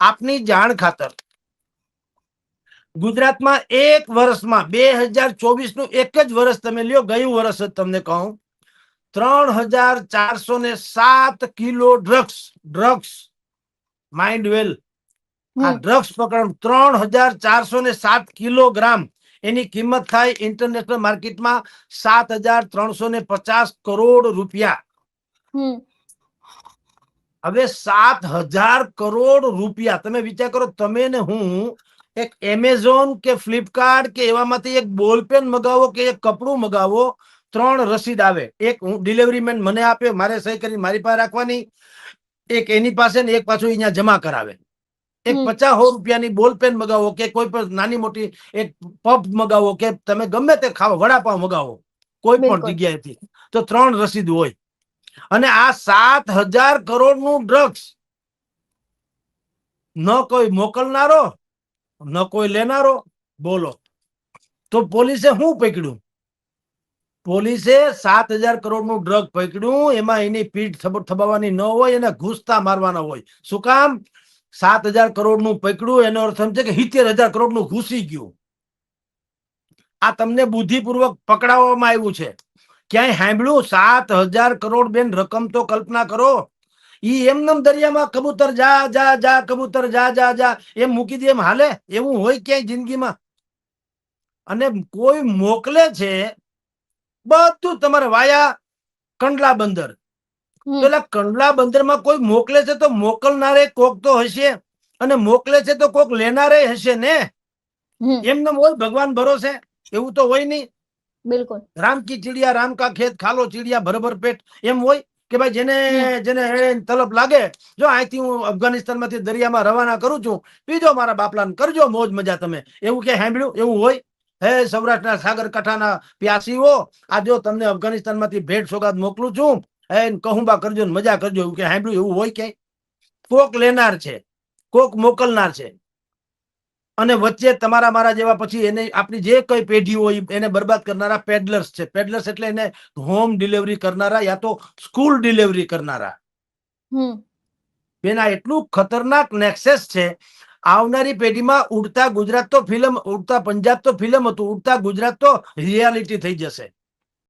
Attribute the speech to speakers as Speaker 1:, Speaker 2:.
Speaker 1: આપની જાણ ખાતર. ગુજરાતમાં એક વર્ષમાં બે હજાર ચોવીસનું એક જ વર્ષ તમે લ્યો ગયું વર્ષ જ તમને કહું. ત્રણ હજાર ચારસો ને સાત kilo drugs drugs. Mind well આ ડ્રગ્સ પકડ ત્રણ હજાર ચારસો ને સાત કિલોગ્રામ. એની કિંમત થાય ઇન્ટરનેશનલ માર્કેટમાં સાત હજાર ત્રણસો ને પચાસ કરોડ રૂપિયા. હવે સાત હજાર કરોડ રૂપિયા તમે વિચાર કરો તમે ને હું એક એમેઝોન કે ફ્લિપકાર્ટ કે એવામાંથી એક બોલપેન મગાવો કે એક કપડું મગાવો ત્રણ રસીદ આવે. એક હું ડિલિવરી મેન મને આપે મારે સહી કરી મારી પાસે રાખવાની એક એની પાસે ને એક પાછું અહીંયા જમા કરાવે. એક
Speaker 2: પચાસો
Speaker 1: પચાસ રૂપિયાની બોલપેન મગાવો કે કોઈ પણ નાની મોટી એક પફ મગાવો કે તમે ગમે તે ખાવો વડાપાવ મગાવો કોઈ પણ. જગ્યાએથી તો ત્રણ રસીદ હોય. અને આ સાત હજાર કરોડનું ડ્રગ્સ ન કોઈ મોકલનારો, ન કોઈ લેનારો, બોલો. તો પોલીસે શું પકડ્યું? પોલીસે સાત હજાર કરોડનું ડ્રગ પકડ્યું, એમાં એની પીઠ થબ- થબાવવાની ન હોય, એને ઘૂસતા મારવાના હોય. શું કામ? સાત હજાર કરોડનું પકડ્યું, એનો અર્થ એમ છે કે સિત્તેર હજાર કરોડનું ઘૂસી ગયું. આ તમને બુદ્ધિપૂર્વક પકડાવવામાં આવ્યું છે. ક્યાંય સાંભળ્યું? સાત હજાર કરોડ બેન રકમ તો કલ્પના કરો. ઈ એમનેમ દરિયામાં કબૂતર જા જા જા કબૂતર જા જા જા એમ મૂકી દે એમ હાલે? એવું હોય ક્યાંય જિંદગીમાં? અને કોઈ મોકલે છે? બધું તમારે વાયા કંડલા બંદર. પેલા કંડલા બંદરમાં કોઈ મોકલે છે તો મોકલનારે કોક તો હશે અને મોકલે છે તો કોક લેનારે હશે ને? એમને હોય ભગવાન ભરોસે? એવું તો હોય નહીં.
Speaker 2: બિલકુલ.
Speaker 1: રામ કી ચીડિયા રામ કા ખેત ખાલો ચીડિયા ભરભર પેટ. એમ હોય કે ભાઈ જેને જેને તલબ લાગે જો અહીંથી હું અફઘાનિસ્તાનમાંથી દરિયામાં રવાના કરું છું પીજો મારા બાપલાને કરજો મોજ મજા તમે. એવું કે સાંભળ્યું? એવું હોય? હે સૌરાષ્ટ્રના સાગર કાંઠાના પ્યાસીઓ આ જો તમને અફઘાનિસ્તાનમાંથી ભેટ સોગાદ મોકલું છું હે કહુંબા કરજો ને મજા કરજો એવું કે સાંભળ્યું? એવું હોય કે કોક લેનાર છે કોક મોકલનાર છે. અને વચ્ચે તમારા મારા જેવા પછી એને આપણી જે કઈ પેઢી હોય એને બરબાદ કરનારા પેડલર્સ છે. પેડલર્સ એટલે એને હોમ ડિલિવરી કરનારા યા તો સ્કૂલ ડિલિવરી કરનારા. એના એટલું ખતરનાક નેક્સેસ છે. આવનારી પેઢીમાં ઉડતા ગુજરાત તો ફિલ્મ ઉડતા પંજાબ તો ફિલ્મ હતું ઉડતા ગુજરાત તો રિયાલિટી થઈ જશે.